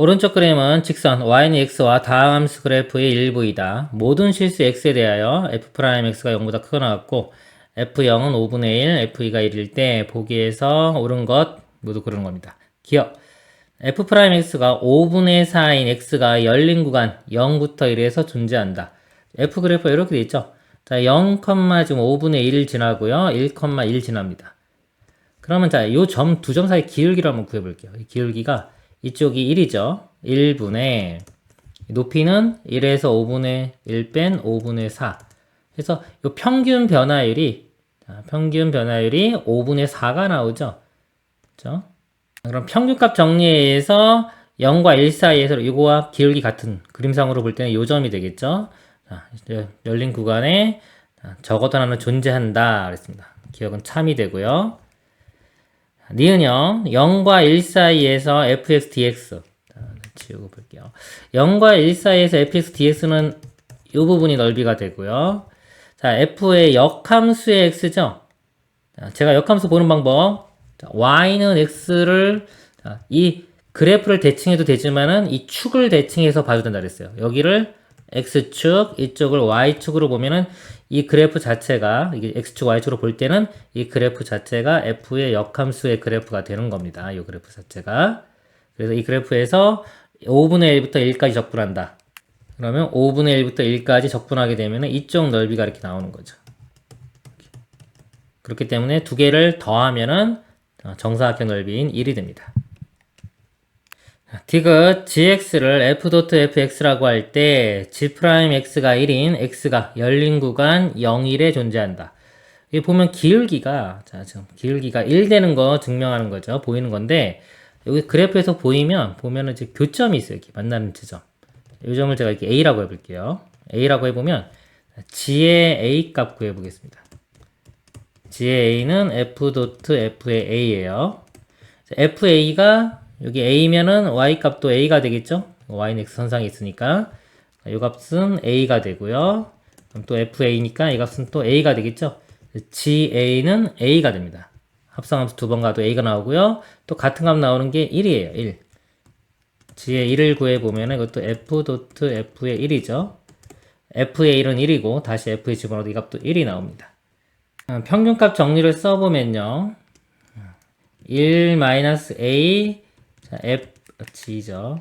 오른쪽 그림은 직선 y는 x와 다음 함수 그래프의 일부이다. 모든 실수 x에 대하여 f'x가 0보다 크거 나왔고 f0은 5분의 1, f2가 1일 때 보기에서 옳은 것 모두 그런 겁니다. 기억 f'x가 5분의 4인 x가 열린 구간 0부터 1에서 존재한다. f 그래프가 이렇게 돼 있죠. 자, 0, 지금 5분의 1 지나고요. 1,1 지납니다. 그러면 자, 요 점 두 점 사이 기울기를 한번 구해 볼게요. 이 기울기가 이쪽이 1이죠. 1분의 높이는 1에서 5분의 1 뺀 5분의 4. 그래서 요 평균 변화율이 자, 평균 변화율이 5분의 4가 나오죠. 그죠? 그럼 평균값 정리에 의해서 0과 1 사이에서 이거와 기울기 같은 그림상으로 볼 때는 요 점이 되겠죠. 열린 구간에 적어도 하나는 존재한다 그랬습니다. 기억은 참이 되고요. 니은요 0과 1 사이에서 fx dx 자, 지우고 볼게요. 0과 1 사이에서 fx dx는 이 부분이 넓이가 되고요. 자, f의 역함수의 x죠. 자, 제가 역함수 보는 방법. 자, y는 x를 자, 이 그래프를 대칭해도 되지만은 이 축을 대칭해서 봐도 된다 그랬어요. 여기를 x축, 이쪽을 y축으로 보면은 이 그래프 자체가 이게 x축, y축으로 볼 때는 이 그래프 자체가 f의 역함수의 그래프가 되는 겁니다. 이 그래프 자체가. 그래서 이 그래프에서 5분의 1부터 1까지 적분한다. 그러면 5분의 1부터 1까지 적분하게 되면 이쪽 넓이가 이렇게 나오는 거죠. 그렇기 때문에 두 개를 더하면은 정사각형 넓이인 1이 됩니다. 디귿 gx를 f.fx라고 할 때 g'x가 1인 x가 열린 구간 0일에 존재한다. 여기 보면 기울기가 자 지금 기울기가 1 되는 거 증명하는 거죠. 보이는 건데 여기 그래프에서 보이면 보면은 이제 교점이 있어요. 이렇게 만나는 지점. 이 점을 제가 이렇게 a라고 해볼게요. a라고 해보면 g의 a 값 구해보겠습니다. g의 a는 f.f의 a예요. fa가 여기 a면은 y 값도 a가 되겠죠? y는 x 선상에 있으니까 이 값은 a가 되고요. 그럼 또 fa니까 이 값은 또 a가 되겠죠? ga는 a가 됩니다. 합성함수 두 번 가도 a가 나오고요. 또 같은 값 나오는 게 1이에요. 1. g의 1을 구해보면 이것도 f.f의 1이죠. f의 1은 1이고 다시 f에 집어넣어도 이 값도 1이 나옵니다. 평균값 정리를 써보면요. 1-a 자, f g죠.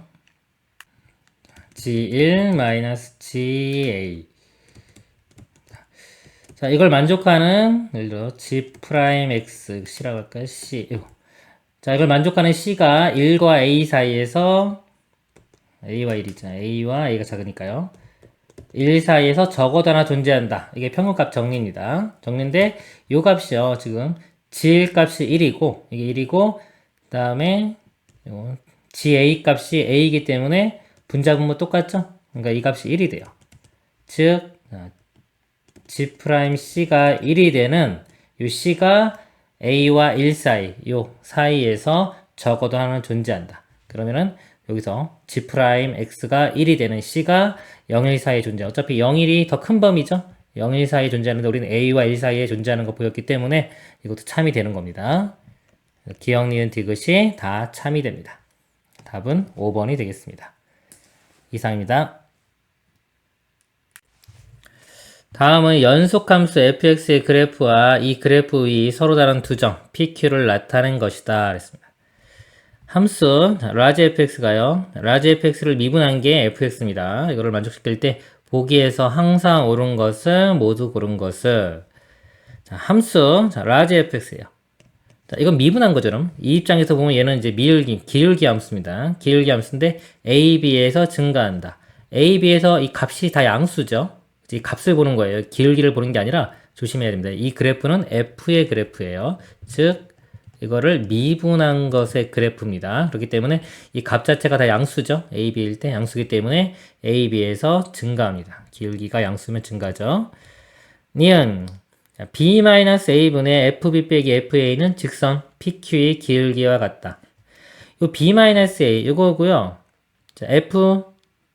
g1 마이너스 ga 자, 이걸 만족하는 예를 들어 g 프라임 x c라고 할까요? c 자, 이걸 만족하는 c가 1과 a 사이에서 a와 1이죠. a와 a가 작으니까요. 1 사이에서 적어도 하나 존재한다. 이게 평균값 정리입니다. 정리인데 요 값이요. 지금 g1 값이 1이고 이게 1이고 그 다음에 GA 값이 A이기 때문에 분자분모 똑같죠? 그러니까 이 값이 1이 돼요. 즉, G'C가 1이 되는 이 C가 A와 1 사이, 요 사이에서 적어도 하나는 존재한다. 그러면은 여기서 G'X가 1이 되는 C가 0, 1 사이에 존재. 어차피 0, 1이 더 큰 범위죠? 0, 1 사이에 존재하는데 우리는 A와 1 사이에 존재하는 거 보였기 때문에 이것도 참이 되는 겁니다. 기억, 니은, 디귿이 다 참이 됩니다. 답은 5번이 되겠습니다. 이상입니다. 다음은 연속함수 fx의 그래프와 이 그래프 위 서로 다른 두 점 pq를 나타낸 것이다. 그랬습니다. 함수 라지 fx가요. 라지 fx를 미분한 게 fx입니다. 이거를 만족시킬 때 보기에서 항상 옳은 것을 모두 고른 것을 자, 함수 자, 라지 fx예요. 자, 이건 미분한 그럼. 이 입장에서 보면 얘는 이제 미을기, 기울기 함수입니다. 기울기 함수인데 a, b에서 증가한다. a, b에서 이 값이 다 양수죠. 이 값을 보는 거예요. 기울기를 보는 게 아니라 조심해야 됩니다. 이 그래프는 f의 그래프예요. 즉, 이거를 미분한 것의 그래프입니다. 그렇기 때문에 이 값 자체가 다 양수죠. a, b일 때 양수기 때문에 a, b에서 증가합니다. 기울기가 양수면 증가죠. 니은 b-a분의 fb 빼기 fa는 직선 pq의 기울기와 같다. 이 b-a 이거고요. 자, f,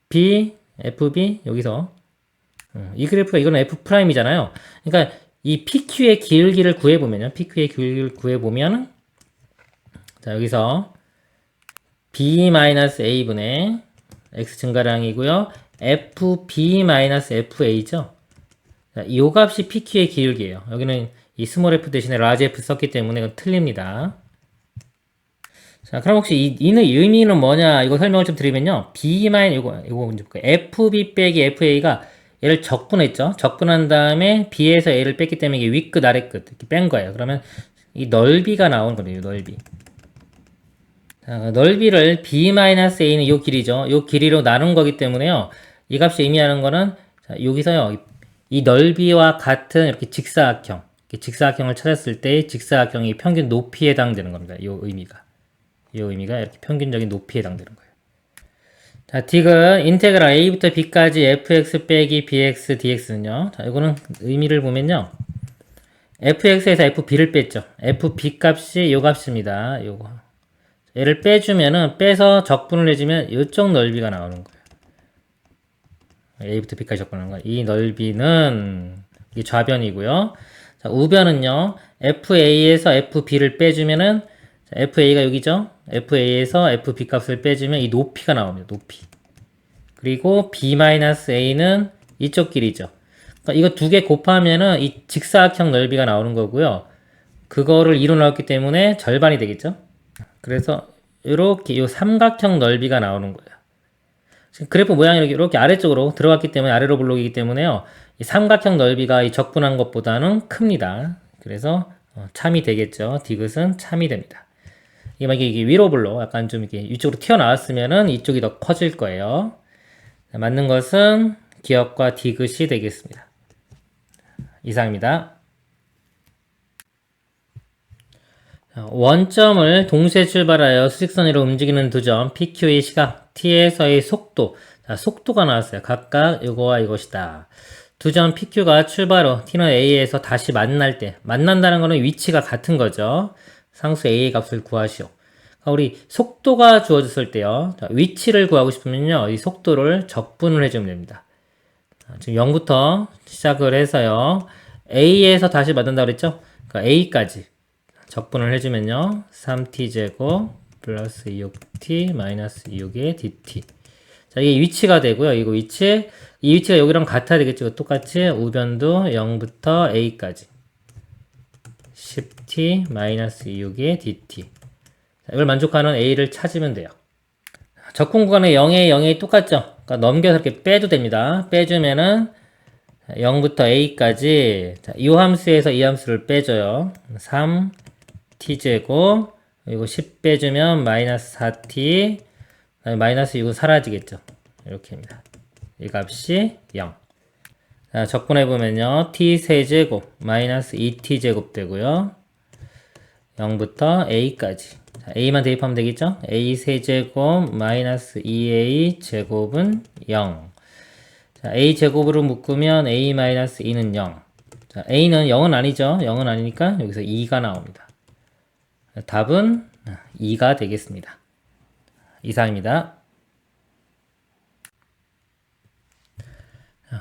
b, fb 여기서 음, 이 그래프가 이거는 f'이잖아요. 그러니까 이 pq의 기울기를 구해 보면요. pq의 기울기를 구해 보면 자 여기서 b-a분의 x 증가량이고요. fb-fa죠. 자, 이 값이 PQ의 기울기예요. 여기는 이 스몰 f 대신에 라지 f 썼기 때문에 이건 틀립니다. 자, 그럼 혹시 이, 이는 의미는 뭐냐? 이거 설명을 좀 드리면요. b 마이너 이거 이거 먼저 볼까요? fb 빼기 fa가 얘를 적분했죠. 적분한 다음에 b에서 a를 뺐기 때문에 이게 윗끝 아래끝 이렇게 뺀 거예요. 그러면 이 넓이가 나오는 거예요. 넓이. 자, 넓이를 b-a는 요 길이죠. 요 길이로 나눈 거기 때문에요. 이 값이 의미하는 거는 자, 여기서요. 이 넓이와 같은 이렇게 직사각형, 이렇게 직사각형을 찾았을 때 직사각형이 평균 높이에 해당되는 겁니다. 요 의미가. 요 의미가 이렇게 평균적인 높이에 해당되는 거예요. 자, 딕은 인테그랄 a부터 b까지 fx 빼기 bx dx는요. 자, 이거는 의미를 보면요. fx에서 fb를 뺐죠. fb 값이 요 값입니다. 요거. 얘를 빼주면은 빼서 적분을 해주면 이쪽 넓이가 나오는 거예요. A부터 b까지 적분하는 거예요. 이 넓이는 이 좌변이고요. 자, 우변은요. fa에서 fb를 빼주면은 자, fa가 여기죠. fa에서 fb 값을 빼주면 이 높이가 나옵니다. 높이. 그리고 b-a는 이쪽 길이죠. 그러니까 이거 두 개 곱하면은 이 직사각형 넓이가 나오는 거고요. 그거를 2로 나왔기 때문에 절반이 되겠죠. 그래서 이렇게 이 삼각형 넓이가 나오는 거예요. 지금 그래프 모양이 이렇게, 이렇게 아래쪽으로 들어갔기 때문에 아래로 블록이기 때문에요. 이 삼각형 넓이가 이 적분한 것보다는 큽니다. 그래서 어, 참이 되겠죠. 디귿은 참이 됩니다. 이게 만약에 이게 위로 블록 약간 좀 이렇게 이쪽으로 튀어나왔으면은 이쪽이 더 커질 거예요. 자, 맞는 것은 기억과 디귿이 되겠습니다. 이상입니다. 원점을 동시에 출발하여 수직선 위로 움직이는 두 점 PQ의 시각 T에서의 속도 자, 속도가 나왔어요. 각각 이거와 이것이다. 두 점 PQ가 출발 후 T는 A에서 다시 만날 때 만난다는 것은 위치가 같은 거죠. 상수 A의 값을 구하시오. 그러니까 우리 속도가 주어졌을 때요. 자, 위치를 구하고 싶으면요. 이 속도를 적분을 해주면 됩니다. 자, 지금 0부터 시작을 해서요. A에서 다시 만난다고 그랬죠? 그러니까 A까지 적분을 해주면요. 3t제곱 플러스 6t 마이너스 6의 dt. 자, 이게 위치가 되고요. 이거 위치, 이 위치가 여기랑 같아야 되겠죠. 똑같이 우변도 0부터 a까지. 10t 마이너스 6의 dt. 자, 이걸 만족하는 a를 찾으면 돼요. 적분 구간에 0에 0에 똑같죠? 그러니까 넘겨서 이렇게 빼도 됩니다. 빼주면은 0부터 a까지 자, 이 함수에서 이 함수를 빼줘요. 3 t제곱 그리고 10 빼주면 마이너스 4t 마이너스 6은 사라지겠죠. 이렇게입니다. 이 값이 0. 자, 적분해보면요. t 세제곱 마이너스 2t제곱 되고요. 0부터 a까지. 자, a만 대입하면 되겠죠? a 세제곱 마이너스 2a 제곱은 0. 자, a 제곱으로 묶으면 a 마이너스 2는 0. 자, a는 0은 아니죠? 0은 아니니까 여기서 2가 나옵니다. 답은 2가 되겠습니다. 이상입니다.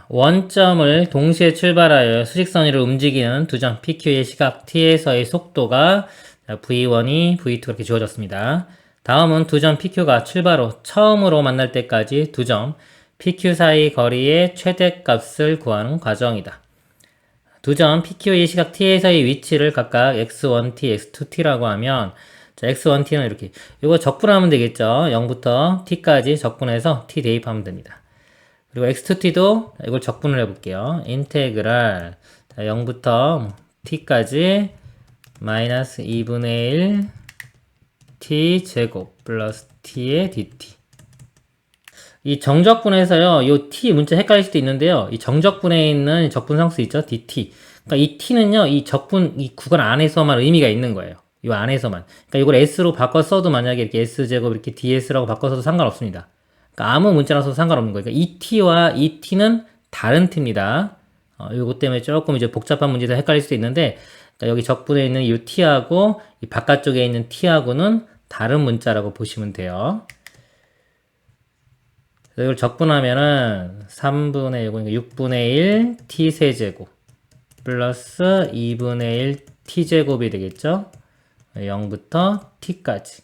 원점을 동시에 출발하여 수직선 위로 움직이는 두 점 PQ의 시각 T에서의 속도가 V1이 V2 이렇게 주어졌습니다. 다음은 두 점 PQ가 출발 후 처음으로 만날 때까지 두 점 PQ 사이 거리의 최대값을 구하는 과정이다. 두 점 PQ의 시각 T에서의 위치를 각각 X1T, X2T라고 하면 자, X1T는 이렇게 이거 적분하면 되겠죠. 0부터 T까지 적분해서 T 대입하면 됩니다. 그리고 X2T도 이걸 적분을 해볼게요. 인테그랄 0부터 T까지 마이너스 2분의 1 T 제곱 플러스 T의 DT 이 정적분에서요, 요 t 문자 헷갈릴 수도 있는데요. 이 정적분에 있는 적분 상수 있죠? dt. 그러니까 이 t는요, 이 적분, 이 구간 안에서만 의미가 있는 거예요. 이 안에서만. 그러니까 이걸 s로 바꿔 써도 만약에 이렇게 s제곱 이렇게 ds라고 바꿔 써도 상관없습니다. 그러니까 아무 문자라서 상관없는 거예요. 그러니까 이 t와 이 t는 다른 t입니다. 어, 요거 때문에 조금 이제 복잡한 문제에서 헷갈릴 수도 있는데, 그러니까 여기 적분에 있는 이 t하고 이 바깥쪽에 있는 t하고는 다른 문자라고 보시면 돼요. 이걸 적분하면은 3분의 1, 그러니까 6분의 1 t 세제곱 플러스 2분의 1 t 제곱이 되겠죠? 0부터 t까지.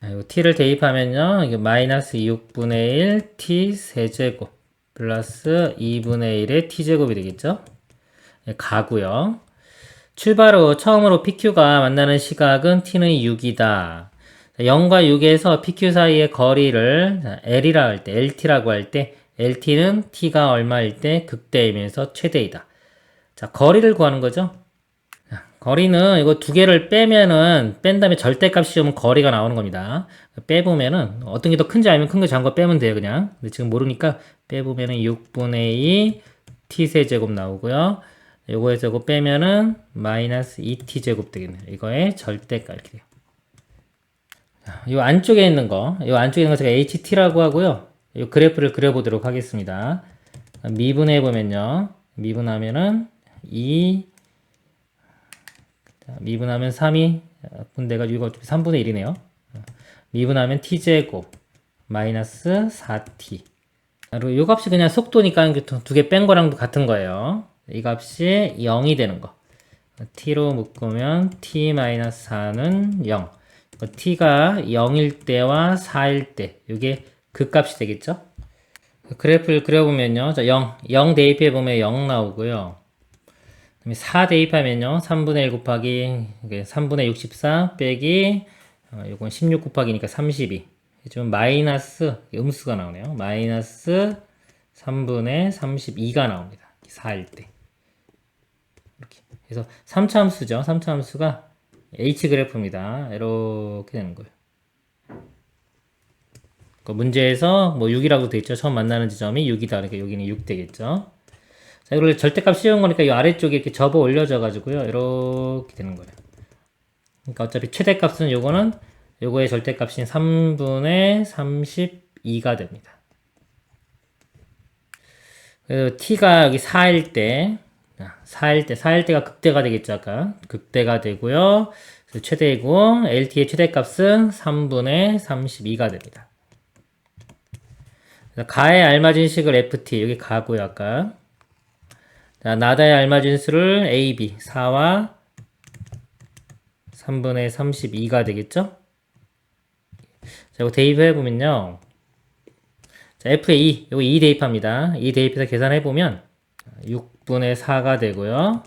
자, 요 t를 대입하면요. 이게 마이너스 6분의 1 t 세제곱 플러스 2분의 1의 t제곱이 되겠죠? 예, 가고요. 출발 후 처음으로 PQ가 만나는 시각은 t는 6이다. 0과 6에서 PQ 사이의 거리를 자, L이라 할 때, LT라고 할 때, LT는 T가 얼마일 때 극대이면서 최대이다. 자, 거리를 구하는 거죠. 자, 거리는 이거 두 개를 빼면은, 뺀 다음에 절대값 씌우면 거리가 나오는 겁니다. 빼보면은, 어떤 게 더 큰지 알면 큰 거 작은 거 빼면 돼요, 그냥. 근데 지금 모르니까, 빼보면은 6분의 2 T세제곱 나오고요. 요거에서 이거 빼면은, 마이너스 2T제곱 되겠네요. 이거의 절대값 이렇게 돼요. 이 안쪽에 있는 거, 이 안쪽에 있는 거 제가 HT라고 하고요. 이 그래프를 그려보도록 하겠습니다. 미분해 보면요. 미분하면은 2, 자, 미분하면 3이 분대가 이거 3분의 1이네요. 미분하면 t제곱 마이너스 4t. 그리고 이 값이 그냥 속도니까 두 개 뺀 거랑도 같은 거예요. 이 값이 0이 되는 거. t로 묶으면 t 마이너스 4는 0. T가 0일 때와 4일 때 이게 그 값이 되겠죠? 그래프를 그려보면요. 자, 0, 0 대입해보면 0 나오고요. 그다음에 4 대입하면요. 3분의 1 곱하기 3분의 64 빼기 어, 이건 16 곱하기니까 32. 좀 마이너스 음수가 나오네요. 마이너스 3분의 32가 나옵니다. 4일 때. 이렇게. 그래서 3차함수죠. 3차함수가 H 그래프입니다. 이렇게 되는 거예요. 그 문제에서 뭐 6이라고 돼 있죠. 처음 만나는 지점이 6이다. 그러니까 여기는 6 되겠죠. 자, 이걸 절대값 씌운 거니까 이 아래쪽에 이렇게 접어 올려져 가지고요. 이렇게 되는 거예요. 그러니까 어차피 최대값은 요거는 요거의 절대값인 3분의 32가 됩니다. 그래서 t가 여기 4일 때 4일 때, 4일 때가 극대가 되겠죠, 아까. 극대가 되고요. 최대이고, LT의 최대값은 3분의 32가 됩니다. 가에 알맞은 식을 FT, 여기 가고요, 아까. 자, 나다에 알맞은 수를 AB, 4와 3분의 32가 되겠죠? 자, 이거 대입해보면요. 자, F에 2, 이거 2 대입합니다. 2 대입해서 계산해보면, 6분의 4가 되고요.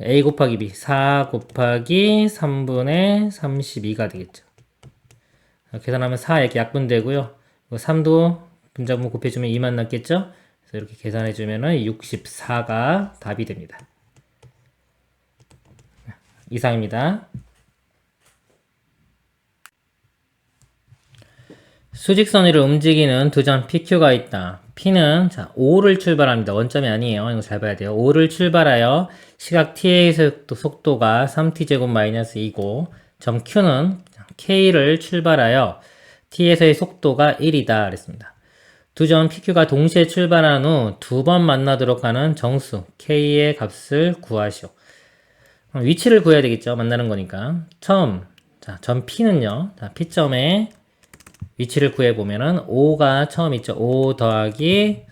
a 곱하기 b 4 곱하기 3분의 32가 되겠죠. 계산하면 4 이렇게 약분되고요. 3도 분자분 곱해주면 2만 남겠죠. 그래서 이렇게 계산해주면 64가 답이 됩니다. 이상입니다. 수직선 위로 움직이는 두 점 PQ가 있다. P는 자 5를 출발합니다. 원점이 아니에요. 이거 잘 봐야 돼요. 5를 출발하여 시각 T의 속도가 3T제곱 마이너스 2고 점 Q는 K를 출발하여 T에서의 속도가 1이다. 그랬습니다. 두 점 PQ가 동시에 출발한 후 두 번 만나도록 하는 정수 K의 값을 구하시오. 위치를 구해야 되겠죠. 만나는 거니까. 처음 자, 점 P는요. 자, P점에 위치를 구해보면은 5가 처음 있죠. 5 더하기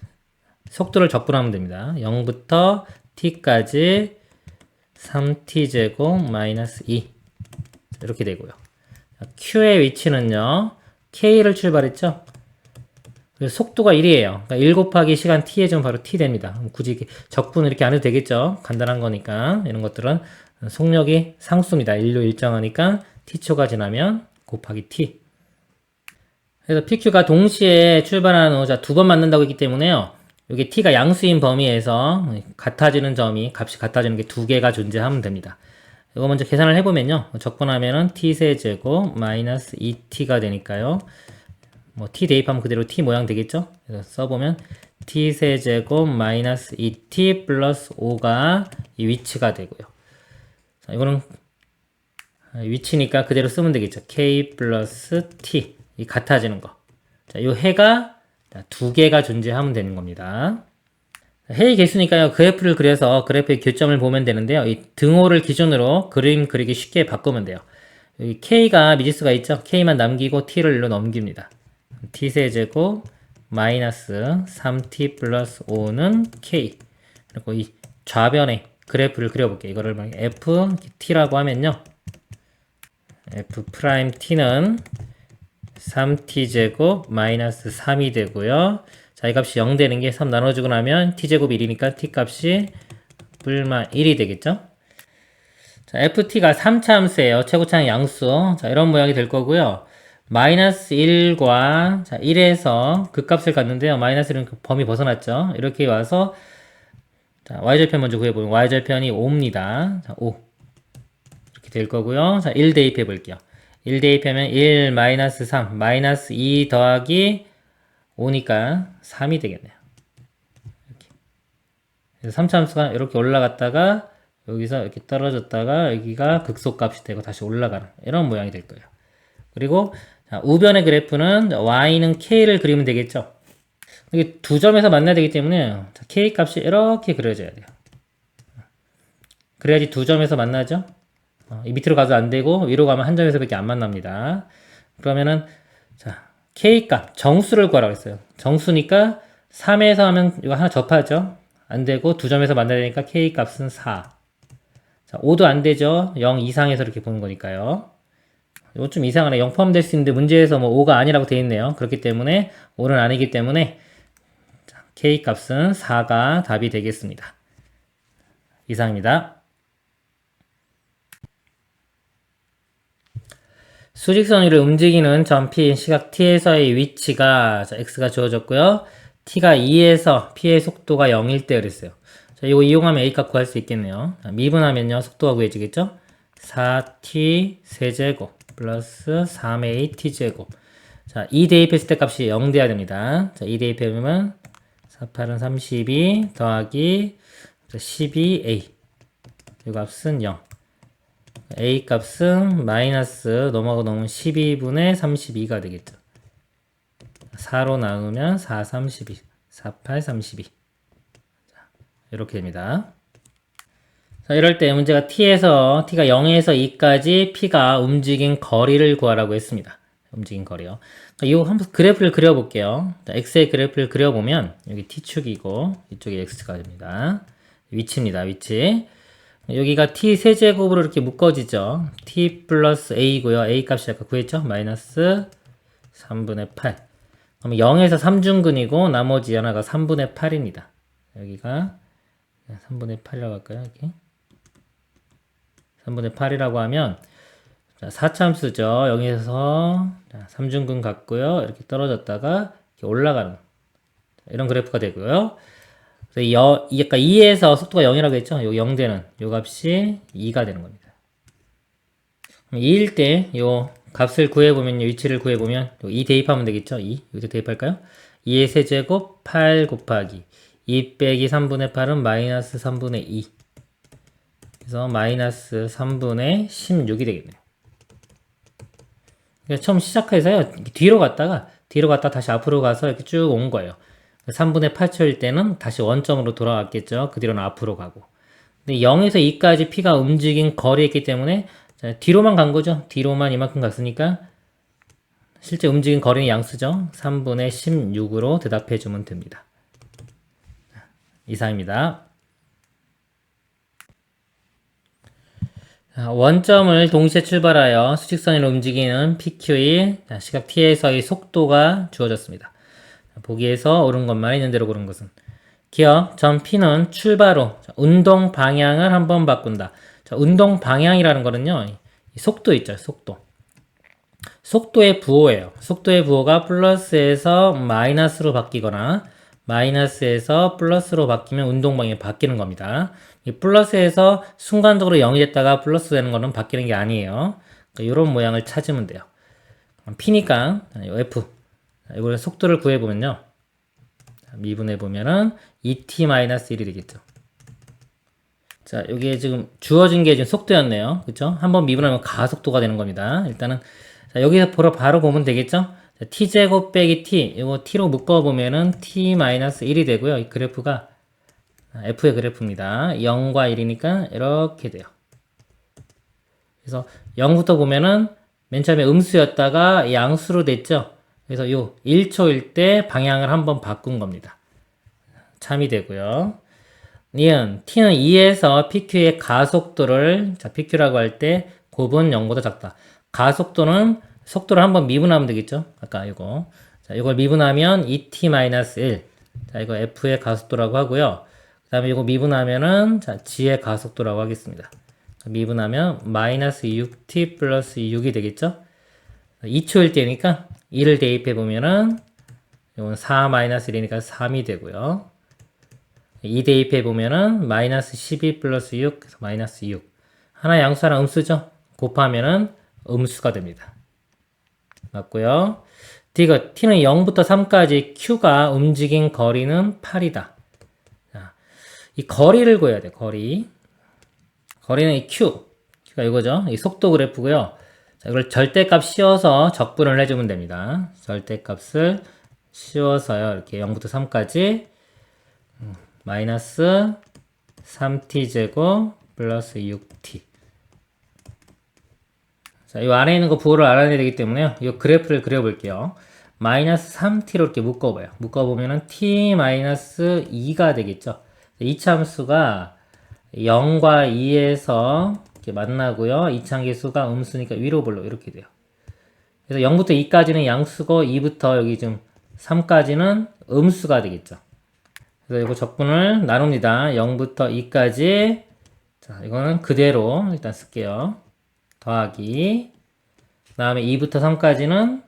속도를 적분하면 됩니다. 0부터 t까지 3t제곱 마이너스 2 이렇게 되고요. q의 위치는요. k를 출발했죠. 속도가 1이에요. 그러니까 1 곱하기 시간 t의 점 바로 t 됩니다. 굳이 적분을 이렇게 안 해도 되겠죠. 간단한 거니까 이런 것들은 속력이 상수입니다. 1로 일정하니까 t초가 지나면 곱하기 t 그래서 PQ가 동시에 출발하는 후, 자, 두번 맞는다고 했기 때문에요. 여기 T가 양수인 범위에서 같아지는 점이, 값이 같아지는 게 두 개가 존재하면 됩니다. 이거 먼저 계산을 해보면요. 적분하면은 T세 제곱 마이너스 2T가 되니까요. 뭐 T 대입하면 그대로 T 모양 되겠죠? 그래서 써보면 T세 제곱 마이너스 2T 플러스 5가 이 위치가 되고요. 자, 이거는 위치니까 그대로 쓰면 되겠죠. K 플러스 T. 이 같아지는 거. 자, 요 해가 두 개가 존재하면 되는 겁니다. 해의 개수니까요. 그래프를 그려서 그래프의 교점을 보면 되는데요. 이 등호를 기준으로 그림 그리기 쉽게 바꾸면 돼요. 여기 K가 미지수가 있죠. K만 남기고 T를 일로 넘깁니다. T세제곱 마이너스 3T 플러스 5는 K. 그리고 이 좌변에 그래프를 그려볼게요. 이거를 F T라고 하면요. F 프라임 T는 3t제곱 마이너스 3이 되고요. 자, 이 값이 0 되는 게 3 나눠주고 나면 t제곱이 1이니까 t 값이 뿔마 1이 되겠죠? 자, ft가 3차 함수예요. 최고차항 양수. 자, 이런 모양이 될 거고요. 마이너스 1과 자, 1에서 그 값을 갖는데요. 마이너스 1은 그 범위 벗어났죠. 이렇게 와서 자, y절편 먼저 구해보면 y절편이 5입니다. 자, 5. 이렇게 될 거고요. 자, 1 대입해 볼게요. 1 대입하면 1 마이너스 3 마이너스 2 더하기 5니까 3이 되겠네요. 이렇게. 그래서 3차 함수가 이렇게 올라갔다가 여기서 이렇게 떨어졌다가 여기가 극소값이 되고 다시 올라가는 이런 모양이 될 거예요. 그리고 자, 우변의 그래프는 y는 k를 그리면 되겠죠. 이게 두 점에서 만나야 되기 때문에 자, k 값이 이렇게 그려져야 돼요. 그래야지 두 점에서 만나죠. 어, 이 밑으로 가도 안 되고 위로 가면 한 점에서밖에 안 만납니다. 그러면은 자 k 값 정수를 구하라고 했어요. 정수니까 3에서 하면 이거 하나 접하죠. 안 되고 두 점에서 만나야 되니까 k 값은 4. 자, 5도 안 되죠. 0 이상에서 이렇게 보는 거니까요. 이거 좀 이상하네. 0 포함될 수 있는데 문제에서 뭐 5가 아니라고 되어 있네요. 그렇기 때문에 5는 아니기 때문에 자, k 값은 4가 답이 되겠습니다. 이상입니다. 수직선 위를 움직이는 점 P, 시각 T에서의 위치가 자, X가 주어졌고요. T가 2에서 P의 속도가 0일 때 그랬어요. 자, 이거 이용하면 A 값 구할 수 있겠네요. 자, 미분하면요. 속도가 구해지겠죠? 4T 세제곱 플러스 3A T제곱. 자, 2 대입했을 때 값이 0 돼야 됩니다. 자, 2 대입해보면 4, 8은 32 더하기 12A. 이 값은 0. A 값은 마이너스 넘어가고 넘으면 12분의 32가 되겠죠. 4로 나누면 4, 32, 4, 8, 32. 자, 이렇게 됩니다. 자, 이럴 때 문제가 t에서 t가 0에서 2까지 p가 움직인 거리를 구하라고 했습니다. 움직인 거리요. 이 한번 그래프를 그려볼게요. 자, x의 그래프를 그려보면 여기 t축이고 이쪽이 x가 됩니다. 위치입니다. 위치. 여기가 t 세제곱으로 이렇게 묶어지죠. t 플러스 a고요. a 값이 아까 구했죠? 마이너스 3분의 8. 그럼 0에서 3중근이고 나머지 하나가 3분의 8입니다. 여기가 3분의 8이라고 할까요? 여기. 3분의 8이라고 하면 자, 4참수죠. 0에서 3중근 같고요. 이렇게 떨어졌다가 이렇게 올라가는 이런 그래프가 되고요. 그래서 여, 약간 2에서 속도가 0이라고 했죠? 요 0되는 요 값이 2가 되는 겁니다. 2일 때 요 값을 구해보면 위치를 구해보면 2 대입하면 되겠죠? 2 여기서 대입할까요? 2의 세제곱 8 곱하기 2 빼기 3분의 8은 마이너스 3분의 2 그래서 마이너스 3분의 16이 되겠네요. 그러니까 처음 시작해서요 뒤로 갔다가 뒤로 갔다 다시 앞으로 가서 이렇게 쭉 온 거예요. 3분의 8초일 때는 다시 원점으로 돌아왔겠죠. 그 뒤로는 앞으로 가고. 근데 0에서 2까지 P가 움직인 거리였기 때문에 자, 뒤로만 간 거죠. 뒤로만 이만큼 갔으니까 실제 움직인 거리는 양수죠. 3분의 16으로 대답해 주면 됩니다. 이상입니다. 원점을 동시에 출발하여 수직선으로 움직이는 PQ의 시각 T에서의 속도가 주어졌습니다. 보기에서 옳은 것만 있는 대로 고른 것은 기억 점 P는 출발로 운동 방향을 한번 바꾼다. 자, 운동 방향이라는 거는요. 속도 있죠. 속도. 속도의 부호예요. 속도의 부호가 플러스에서 마이너스로 바뀌거나 마이너스에서 플러스로 바뀌면 운동 방향이 바뀌는 겁니다. 이 플러스에서 순간적으로 0이 됐다가 플러스 되는 거는 바뀌는 게 아니에요. 그러니까 이런 모양을 찾으면 돼요. P니까 F 이걸 속도를 구해보면요. 미분해보면은 2t-1이 되겠죠. 자, 여기에 지금 주어진 게 지금 속도였네요. 그쵸? 한번 미분하면 가속도가 되는 겁니다. 일단은, 자, 여기서 바로, 바로 보면 되겠죠? 자, t제곱 빼기 t, 이거 t로 묶어보면은 t-1이 되고요. 이 그래프가 f의 그래프입니다. 0과 1이니까 이렇게 돼요. 그래서 0부터 보면은 맨 처음에 음수였다가 양수로 됐죠? 그래서 요 1초일 때 방향을 한번 바꾼 겁니다. 참이 되고요. 니은 t는 2에서 pq의 가속도를 자 pq라고 할 때 곱은 0보다 작다. 가속도는 속도를 한번 미분하면 되겠죠? 아까 이거. 자, 이걸 미분하면 2t-1. 자, 이거 f의 가속도라고 하고요. 그 다음에 이거 미분하면은, 자, g의 가속도라고 하겠습니다. 자, 미분하면 마이너스 6t 플러스 6이 되겠죠? 2초일 때니까 1을 대입해 보면은, 이건 4 마이너스 1이니까 3이 되고요. 2 대입해 보면은, 마이너스 12 플러스 6, 그래서 마이너스 6. 하나 양수 하나 음수죠? 곱하면은 음수가 됩니다. 맞고요. D가 T는 0부터 3까지 Q가 움직인 거리는 8이다. 자, 이 거리를 구해야 돼. 거리. 거리는 이 Q. Q가 이거죠. 이 속도 그래프고요. 자, 이걸 절대값 씌워서 적분을 해주면 됩니다. 절대값을 씌워서요. 이렇게 0부터 3까지 음, 마이너스 3t 제곱 플러스 6t. 자, 이 안에 있는 거 부호를 알아내야 되기 때문에요. 이 그래프를 그려볼게요. 마이너스 3t로 이렇게 묶어봐요. 묶어보면은 t 마이너스 2가 되겠죠. 이 참수가 0과 2에서 이렇게 만나고요. 이차계수가 음수니까 위로 볼로 이렇게 돼요. 그래서 0부터 2까지는 양수고 2부터 여기 좀 3까지는 음수가 되겠죠. 그래서 이거 적분을 나눕니다. 0부터 2까지 자, 이거는 그대로 일단 쓸게요. 더하기 그 다음에 2부터 3까지는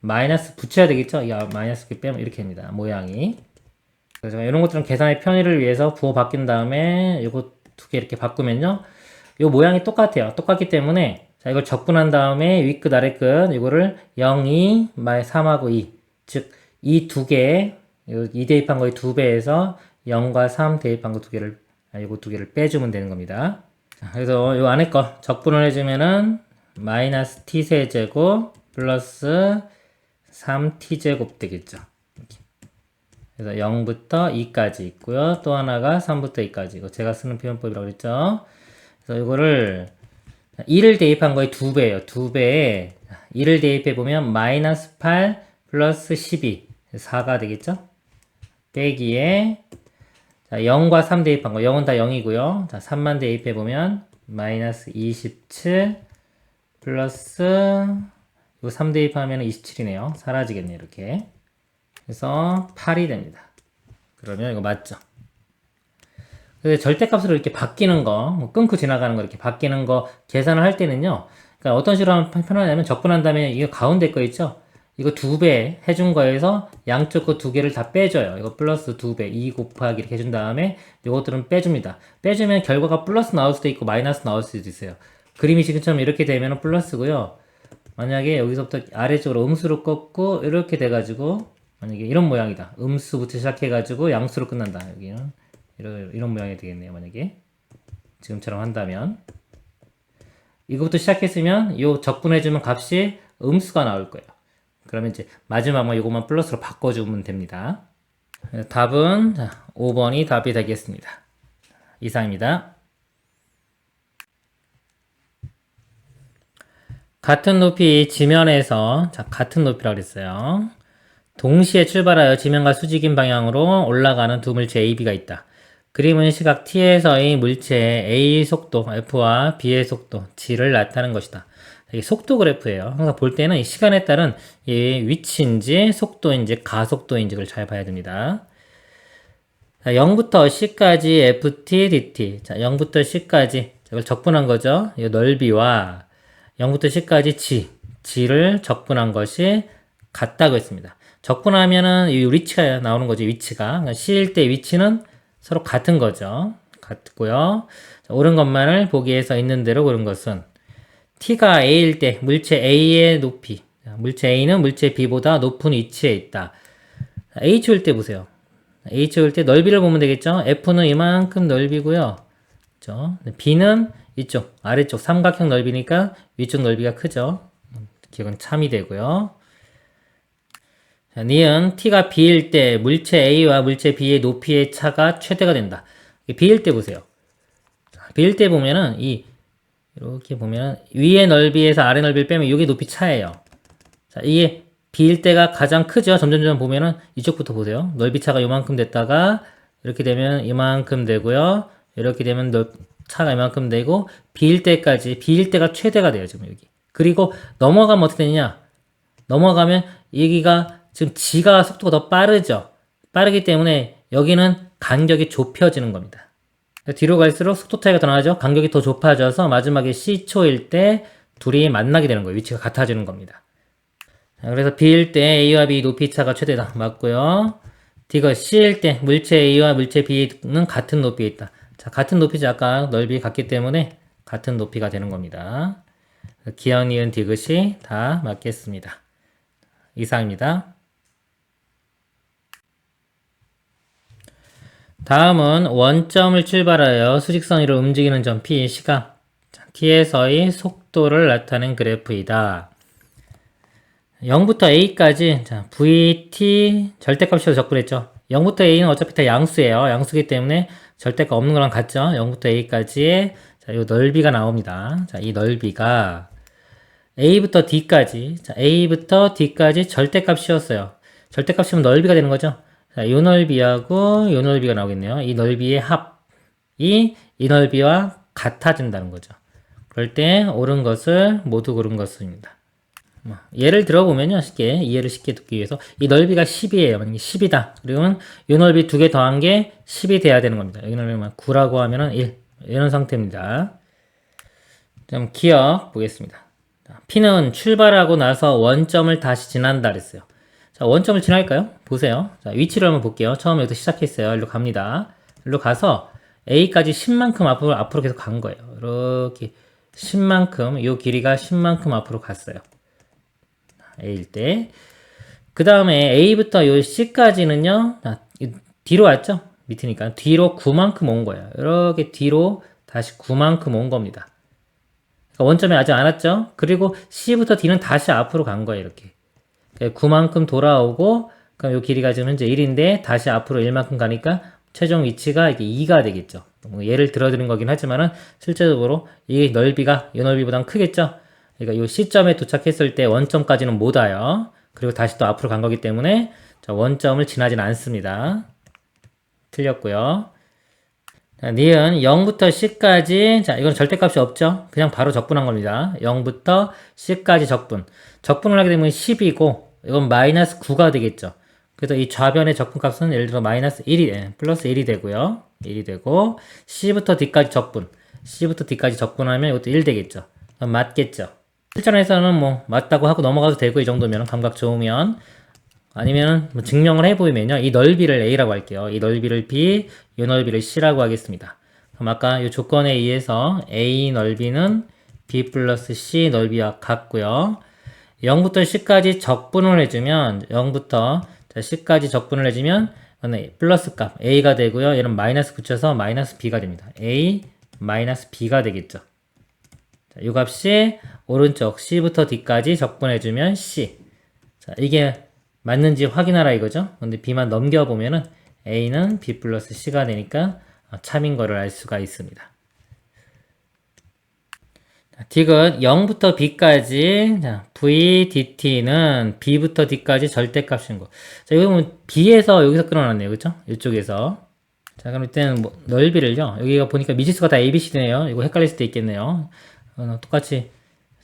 마이너스 붙여야 되겠죠? 야, 마이너스 빼면 이렇게 됩니다. 모양이. 그래서 이런 것들은 계산의 편의를 위해서 부호 바뀐 다음에 이거 두 개 이렇게 바꾸면요. 이 모양이 똑같아요. 똑같기 때문에 자, 이걸 적분한 다음에 윗끝 아래끝 이거를 0, 2, 마이 3하고 2. 즉, 이 두 개, 이 대입한 거의 두 배에서 0과 3 대입한 거 두 개를, 아, 이거 두 개를 빼주면 되는 겁니다. 자, 그래서 이 안에 거 적분을 해주면은 마이너스 t 세제곱 플러스 3t제곱 되겠죠. 이렇게. 그래서 0부터 2까지 있고요. 또 하나가 3부터 2까지. 이거 제가 쓰는 표현법이라고 그랬죠. 그래서 이거를 1을 대입한 거의 2배예요. 2배에 1을 대입해 보면 마이너스 8 플러스 12. 4가 되겠죠? 빼기에 자, 0과 3 대입한 거. 0은 다 0이고요. 자, 3만 대입해 보면 마이너스 27 플러스 이거 3 대입하면 27이네요. 사라지겠네요. 이렇게. 그래서 8이 됩니다. 그러면 이거 맞죠? 절대값으로 이렇게 바뀌는 거, 뭐 끊고 지나가는 거 이렇게 바뀌는 거 계산을 할 때는요. 그러니까 어떤 식으로 하면 편하냐면 적분한 다음에 이거 가운데 거 있죠? 이거 두 배 해준 거에서 양쪽 거 두 개를 다 빼줘요. 이거 플러스 두 배, 2 곱하기 이렇게 해준 다음에 이것들은 빼줍니다. 빼주면 결과가 플러스 나올 수도 있고 마이너스 나올 수도 있어요. 그림이 지금처럼 이렇게 되면 플러스고요. 만약에 여기서부터 아래쪽으로 음수로 꺾고 이렇게 돼가지고 만약에 이런 모양이다. 음수부터 시작해가지고 양수로 끝난다. 여기는 이런, 이런 모양이 되겠네요. 만약에 지금처럼 한다면 이거부터 시작했으면 이 적분해주면 값이 음수가 나올 거예요. 그러면 이제 마지막만 이것만 플러스로 바꿔주면 됩니다. 답은 5번이 답이 되겠습니다. 이상입니다. 같은 높이 지면에서 자, 같은 높이라고 그랬어요. 동시에 출발하여 지면과 수직인 방향으로 올라가는 두 물체 A, B가 있다. 그림은 시각 T에서의 물체 A 속도 F와 B의 속도 G를 나타내는 것이다. 이 속도 그래프예요. 항상 볼 때는 이 시간에 따른 이 위치인지 속도인지 가속도인지를 잘 봐야 됩니다. 자, 0부터 C까지 FT, DT. 자, 0부터 C까지. 이걸 적분한 거죠. 이 넓이와 0부터 10까지 g, g를 적분한 것이 같다고 했습니다. 적분하면은 이 위치가 나오는 거죠. 위치가. 그러니까 c일 때 위치는 서로 같은 거죠. 같고요. 자, 옳은 것만을 보기에서 있는 대로 고른 것은 t가 a일 때 물체 a의 높이. 자, 물체 a는 물체 b보다 높은 위치에 있다. h일 때 보세요. h일 때 넓이를 보면 되겠죠. f는 이만큼 넓이고요. 그죠? b는 이쪽 아래쪽 삼각형 넓이니까 위쪽 넓이가 크죠. 기억은 참이 되고요. 자, 니은 t가 b일 때 물체 a와 물체 b의 높이의 차가 최대가 된다. b일 때 보세요. b일 때 보면은 이 이렇게 보면 위의 넓이에서 아래 넓이를 빼면 이게 높이 차예요. 자, 이게 b일 때가 가장 크죠. 점점점 보면은 이쪽부터 보세요. 넓이 차가 요만큼 됐다가 이렇게 되면 이만큼 되고요. 이렇게 되면 넓, 차가 이만큼 되고 B일 때까지 B일 때가 최대가 돼요 지금 여기 그리고 넘어가면 어떻게 되느냐? 넘어가면 여기가 지금 지가 속도가 더 빠르죠. 빠르기 때문에 여기는 간격이 좁혀지는 겁니다. 뒤로 갈수록 속도 차이가 더 나죠. 간격이 더 좁아져서 마지막에 C초일 때 둘이 만나게 되는 거예요. 위치가 같아지는 겁니다. 자, 그래서 B일 때 A와 B 높이 차가 최대다. 맞고요. D가 C일 때 물체 A와 물체 B는 같은 높이에 있다. 자, 같은 높이지 아까 넓이 같기 때문에 같은 높이가 되는 겁니다. 기억, 니은, 디귿이 다 맞겠습니다. 이상입니다. 다음은 원점을 출발하여 수직선 위로 움직이는 점 P 시각 T에서의 속도를 나타낸 그래프이다. 0부터 A까지 자, VT 절대값으로 접근했죠. 0부터 A는 어차피 다 양수예요. 양수기 때문에 절대값 없는 거랑 같죠. 0부터 A까지의 자, 이 넓이가 나옵니다. 자, 이 넓이가 A부터 D까지 자, A부터 D까지 절대값이었어요. 절대값이면 넓이가 되는 거죠. 자, 이 넓이하고 이 넓이가 나오겠네요. 이 넓이의 합이 이 넓이와 같아진다는 거죠. 그럴 때 옳은 것을 모두 고른 것입니다. 뭐, 예를 들어보면요. 쉽게 이해를 쉽게 듣기 위해서 이 넓이가 10이에요. 만약에 10이다. 그러면 이 넓이 두 개 더한 게 10이 돼야 되는 겁니다. 여기 넓이만 9라고 하면은 1 이런 상태입니다. 그럼 기억 보겠습니다. 자, P는 출발하고 나서 원점을 다시 지난다 그랬어요. 자, 원점을 지날까요? 보세요. 자, 위치를 한번 볼게요. 처음에 여기서 시작했어요. 일로 갑니다. 일로 가서 A까지 10만큼 앞으로, 앞으로 계속 간 거예요. 이렇게 10만큼, 이 길이가 10만큼 앞으로 갔어요. A일 때. 그 다음에 A부터 요 C까지는요, 자, 뒤로 왔죠? 밑이니까. 뒤로 9만큼 온 거예요. 이렇게 뒤로 다시 9만큼 온 겁니다. 그러니까 원점에 아직 안 왔죠? 그리고 C부터 D는 다시 앞으로 간 거예요, 이렇게. 9만큼 돌아오고, 그럼 요 길이가 지금 현재 1인데, 다시 앞으로 1만큼 가니까, 최종 위치가 이게 2가 되겠죠. 뭐 예를 들어드린 거긴 하지만은, 실제적으로 이 넓이가 이 넓이보단 크겠죠? 그러니까 이 시점에 도착했을 때 원점까지는 못 와요. 그리고 다시 또 앞으로 간 거기 때문에, 자, 원점을 지나진 않습니다. 틀렸고요. 자, 니은 0부터 C까지 자 이건 절대값이 없죠. 그냥 바로 적분한 겁니다. 0부터 C까지 적분. 적분을 하게 되면 10이고 이건 마이너스 9가 되겠죠. 그래서 이 좌변의 적분값은 예를 들어 마이너스 1이 예, 플러스 1이 되고요. 1이 되고 C부터 D까지 적분. C부터 D까지 적분하면 이것도 1 되겠죠. 맞겠죠. 실전에서는 뭐 맞다고 하고 넘어가도 되고 이 정도면 감각 좋으면 아니면 뭐 증명을 해보이면요. 이 넓이를 A라고 할게요. 이 넓이를 B, 이 넓이를 C라고 하겠습니다. 그럼 아까 이 조건에 의해서 A 넓이는 B 플러스 C 넓이와 같고요. 0부터 C까지 적분을 해주면 0부터 C까지 적분을 해주면 플러스 값 A가 되고요. 얘는 마이너스 붙여서 마이너스 B가 됩니다. A 마이너스 B가 되겠죠. 자, 이 값이 오른쪽 C부터 D까지 적분해주면 C. 자, 이게 맞는지 확인하라 이거죠. 근데 B만 넘겨보면은 A는 B 플러스 C가 되니까 참인 거를 알 수가 있습니다. D은 0부터 B까지 자, V, DT는 B부터 D까지 절대값인 거. 자, 이거 보면 B에서 여기서 끊어놨네요. 그렇죠? 이쪽에서. 자, 그럼 이때는 뭐 넓이를요. 여기가 보니까 미지수가 다 ABC네요. 이거 헷갈릴 수도 있겠네요. 어, 똑같이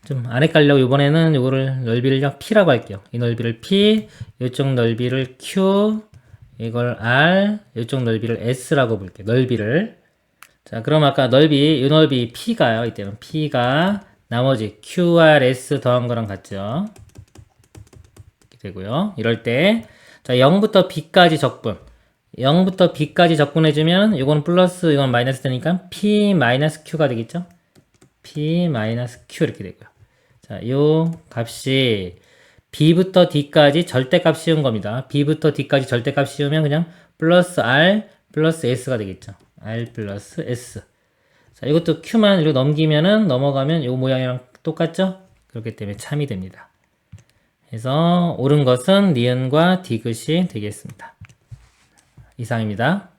좀 안 헷갈려고 이번에는 이거를 넓이를 P라고 할게요. 이 넓이를 P, 이쪽 넓이를 Q, 이걸 R, 이쪽 넓이를 S라고 볼게요. 넓이를. 자, 그럼 아까 넓이, 이 넓이 P가요. 이때는 P가 나머지 QRS 더한 거랑 같죠. 이렇게 되고요. 이럴 때, 자, 0부터 B까지 적분. 0부터 B까지 적분해주면, 이건 플러스, 이건 마이너스 되니까 P 마이너스 Q가 되겠죠? P 마이너스 Q 이렇게 되고요. 자, 요 값이 B부터 D까지 절대값 씌운 겁니다. B부터 D까지 절대값 씌우면 그냥 플러스 R 플러스 S가 되겠죠. R 플러스 S. 자, 이것도 Q만 이렇게 넘기면은 넘어가면 이 모양이랑 똑같죠? 그렇기 때문에 참이 됩니다. 그래서 옳은 것은 니은과 디귿이 되겠습니다. 이상입니다.